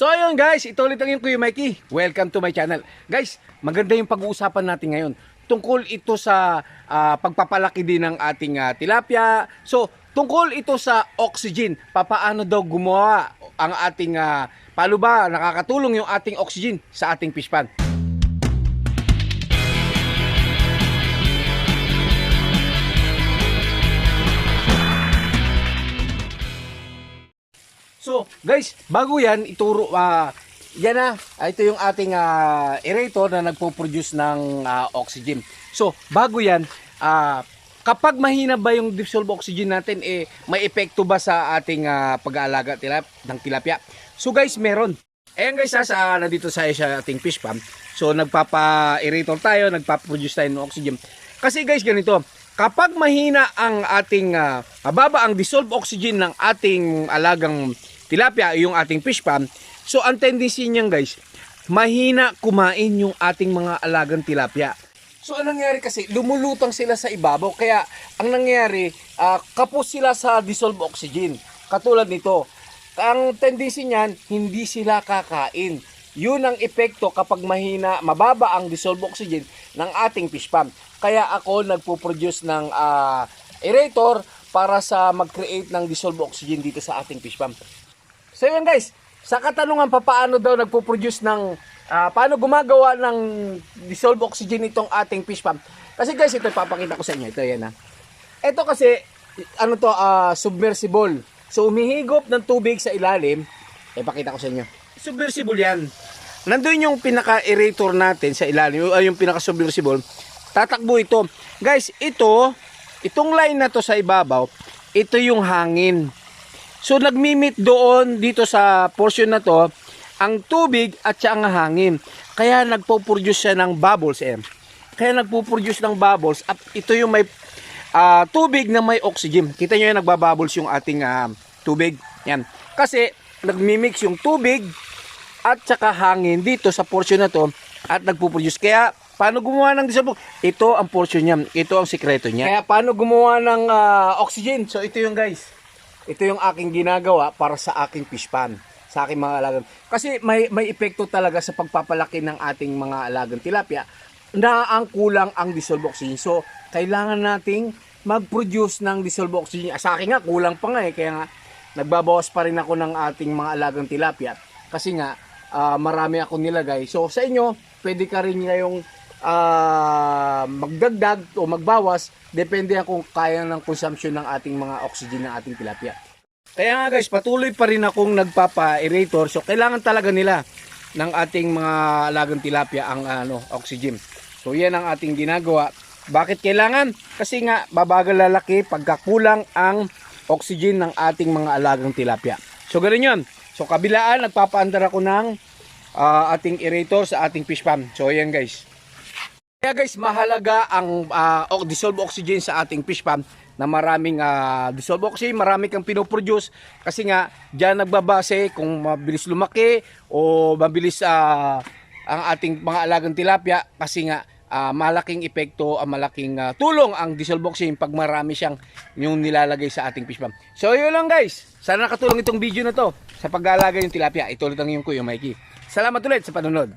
So ayun guys, ito ulit ang yung Kuya Mikey. Welcome to my channel. Guys, maganda yung pag-uusapan natin ngayon. Tungkol ito sa ah, pagpapalaki din ng ating ah, tilapia. So, tungkol ito sa oxygen. Papaano daw gumawa ang ating, ah, paano ba nakakatulong yung ating oxygen sa ating fish pan. Guys, bago yan, ituro, ah, yan na, ah, ito yung ating ah, aerator na nagpo-produce ng ah, oxygen. So, bago yan, ah, kapag mahina ba yung dissolved oxygen natin, eh, may epekto ba sa ating ah, pag-aalaga tilap, ng tilapia? So, guys, meron. Ayan guys, sa, nandito sa, ating fish pump. So, nagpapa-aerator tayo, nagpapa-produce tayo ng oxygen. Kasi guys, ganito, kapag mahina ang ating, ah, mababa ang dissolved oxygen ng ating alagang tilapia, yung ating fish pump, so ang tendency niyan guys, mahina kumain yung ating mga alagang tilapia. So anong nangyari kasi, lumulutang sila sa ibabaw, kaya ang nangyari, ah, kapos sila sa dissolved oxygen. Katulad nito, ang tendency niyan, hindi sila kakain. Yun ang epekto kapag mahina, mababa ang dissolved oxygen ng ating fish pump. Kaya ako nagpo-produce ng ah, aerator para sa mag-create ng dissolved oxygen dito sa ating fish pump. So yun guys, sa katanungan pa paano daw nagpo-produce ng ah, paano gumagawa ng dissolved oxygen itong ating fish pump. Kasi guys, ito ipapakita ko sa inyo. Ito yan ha. Ito kasi ano to ah, submersible. So umihigop ng tubig sa ilalim. Ipakita ko sa inyo. Submersible yan. Nandun yung pinaka-aerator natin sa ilalim, ay yung pinaka-submersible. Tatakbo ito. Guys, ito, itong line na to sa ibabaw, ito yung hangin. So nagmimit doon dito sa portion na to ang tubig at siya ang hangin. Kaya nagpo-produce siya ng bubbles eh. Kaya nagpo-produce ng bubbles at ito yung may ah, tubig na may oxygen. Kita nyo yan nagbabubbles yung ating ah, tubig. Yan. Kasi nagmimix yung tubig at saka hangin dito sa portion na to at nagpo-produce. Kaya paano gumawa ng dissolved? Ito ang portion niya. Ito ang sikreto niya. Kaya paano gumawa ng ah, oxygen? So ito yung guys. Ito yung aking ginagawa para sa aking fish pan, sa aking mga alagang. Kasi may may epekto talaga sa pagpapalaki ng ating mga alagang tilapia na ang kulang ang dissolved oxygen. So, kailangan nating mag-produce ng dissolved oxygen. Ah, Sa akin nga, kulang pa nga eh. Kaya nga, nagbabawas pa rin ako ng ating mga alagang tilapia. Kasi nga, ah, marami ako nilagay. So, sa inyo, pwede ka rin ngayong ah, magdagdag o magbawas. Depende yan kung kaya ng consumption ng ating mga oxygen ng ating tilapia. Kaya nga guys, patuloy pa rin akong nagpapa-aerator. So, kailangan talaga nila ng ating mga alagang tilapia ang ano, oxygen. So, yan ang ating ginagawa. Bakit kailangan? Kasi nga, babagal lalaki pagkakulang ang oxygen ng ating mga alagang tilapia. So, ganun yun. So, kabilaan, nagpapaandar ako ng ah, ating aerator sa ating fish pump. So, yan guys. Kaya guys, mahalaga ang ah, o- dissolved oxygen sa ating fish pump na maraming ah, dissolved oxygen, marami kang pinoproduce kasi nga diyan nagbabase kung mabilis lumaki o mabilis ah, ang ating mga alagang tilapia kasi nga ah, malaking epekto, ang malaking ah, tulong ang dissolved oxygen pag marami siyang yung nilalagay sa ating fish pump. So yun lang guys, sana nakatulong itong video na to sa pag-aalaga ng tilapia. Ito ulit ang yung kuya Mikey. Salamat ulit sa panonood.